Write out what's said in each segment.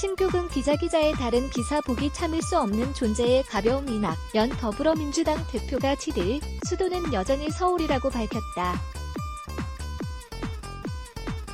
신교근 기자 기자의 다른 기사 보기 참을 수 없는 존재의 가벼움 이낙 연 더불어민주당 대표가 7일 수도는 여전히 서울이라고 밝혔다.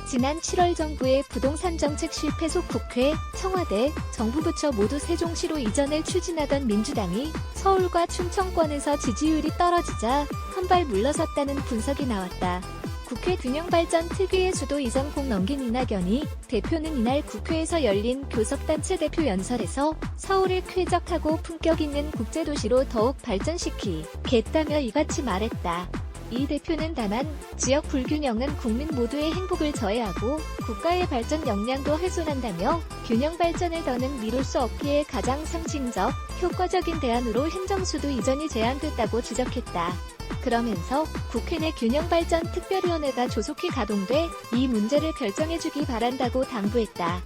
지난 7월 정부의 부동산 정책 실패 속 국회, 청와대, 정부 부처 모두 세종시로 이전을 추진하던 민주당이 서울과 충청권에서 지지율이 떨어지자 한 발 물러섰다는 분석이 나왔다. 국회 균형발전 특위의 수도 이전 공 넘긴 이낙연이 대표는 이날 국회에서 열린 교섭단체 대표 연설에서 서울을 쾌적하고 품격 있는 국제도시로 더욱 발전시키겠다며 이같이 말했다. 이 대표는 다만 지역 불균형은 국민 모두의 행복을 저해하고 국가의 발전 역량도 훼손한다며 균형 발전을 더는 미룰 수 없기에 가장 상징적, 효과적인 대안으로 행정수도 이전이 제안됐다고 지적했다. 그러면서 국회 내 균형 발전 특별위원회가 조속히 가동돼 이 문제를 결정해주기 바란다고 당부했다.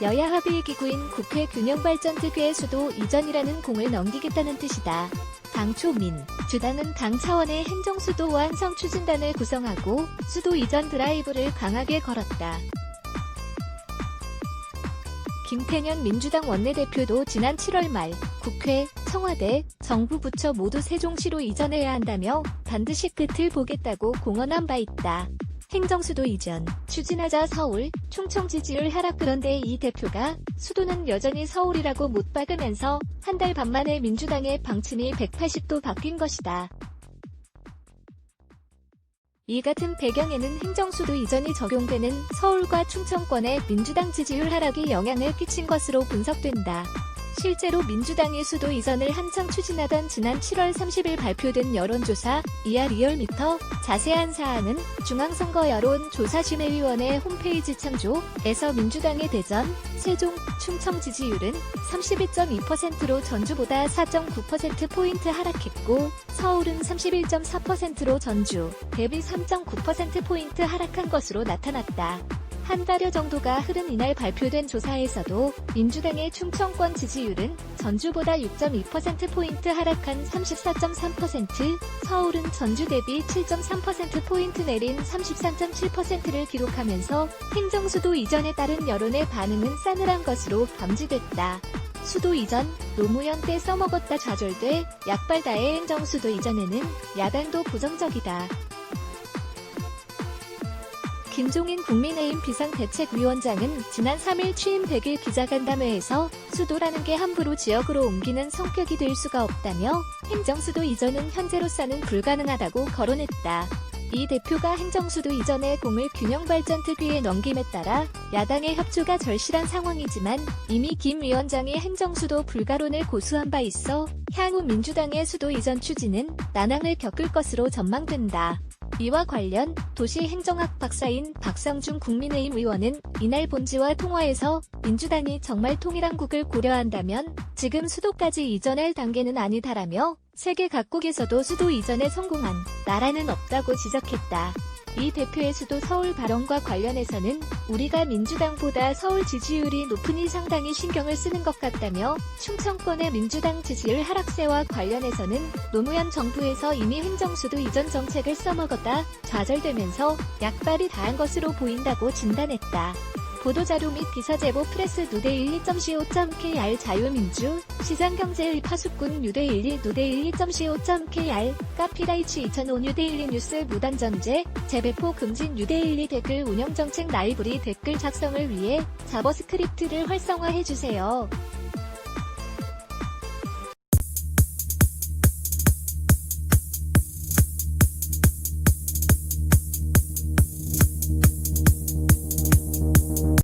여야 합의 기구인 국회 균형발전특위의 수도 이전이라는 공을 넘기겠다는 뜻이다. 당초 민, 주당은 당 차원의 행정수도 완성 추진단을 구성하고 수도 이전 드라이브를 강하게 걸었다. 김태년 민주당 원내대표도 지난 7월 말 국회, 청와대, 정부 부처 모두 세종시로 이전해야 한다며 반드시 끝을 보겠다고 공언한 바 있다. 행정수도 이전, 추진하자 서울, 충청 지지율 하락 그런데 이 대표가 수도는 여전히 서울이라고 못 박으면서 한 달 반 만에 민주당의 방침이 180도 바뀐 것이다. 이 같은 배경에는 행정수도 이전이 적용되는 서울과 충청권의 민주당 지지율 하락이 영향을 끼친 것으로 분석된다. 실제로 민주당이 수도 이전을 한창 추진하던 지난 7월 30일 발표된 여론조사 이하 리얼미터 자세한 사항은 중앙선거 여론조사심의위원회 홈페이지 참조에서 민주당의 대전, 세종, 충청 지지율은 32.2%로 전주보다 4.9%포인트 하락했고 서울은 31.4%로 전주 대비 3.9%포인트 하락한 것으로 나타났다. 한 달여 정도가 흐른 이날 발표된 조사에서도 민주당의 충청권 지지율은 전주보다 6.2%포인트 하락한 34.3%, 서울은 전주 대비 7.3%포인트 내린 33.7%를 기록하면서 행정수도 이전에 따른 여론의 반응은 싸늘한 것으로 감지됐다. 수도 이전, 노무현 때 써먹었다 좌절돼 약발다의 행정수도 이전에는 야당도 부정적이다. 김종인 국민의힘 비상대책위원장은 지난 3일 취임 100일 기자간담회에서 수도라는 게 함부로 지역으로 옮기는 성격이 될 수가 없다며 행정수도 이전은 현재로서는 불가능하다고 거론했다. 이 대표가 행정수도 이전의 공을 균형발전 특위에 넘김에 따라 야당의 협조가 절실한 상황이지만 이미 김 위원장이 행정수도 불가론을 고수한 바 있어 향후 민주당의 수도 이전 추진은 난항을 겪을 것으로 전망된다. 이와 관련 도시행정학 박사인 박상준 국민의힘 의원은 이날 본지와 통화에서 민주당이 정말 통일한국을 고려한다면 지금 수도까지 이전할 단계는 아니다라며 세계 각국에서도 수도 이전에 성공한 나라는 없다고 지적했다. 이 대표의 수도 서울 발언과 관련해서는 우리가 민주당보다 서울 지지율이 높으니 상당히 신경을 쓰는 것 같다며 충청권의 민주당 지지율 하락세와 관련해서는 노무현 정부에서 이미 행정수도 이전 정책을 써먹었다 좌절되면서 약발이 다한 것으로 보인다고 진단했다. 보도자료 및 기사제보 프레스 누대 12.co.kr 자유민주 시장경제의 파수꾼 뉴대 12 누대 12.co.kr 카피라이치 2005 뉴대 12 뉴스 무단전제 재배포 금지 뉴대 12 댓글 운영정책 라이브리 댓글 작성을 위해 자버스크립트를 활성화해주세요.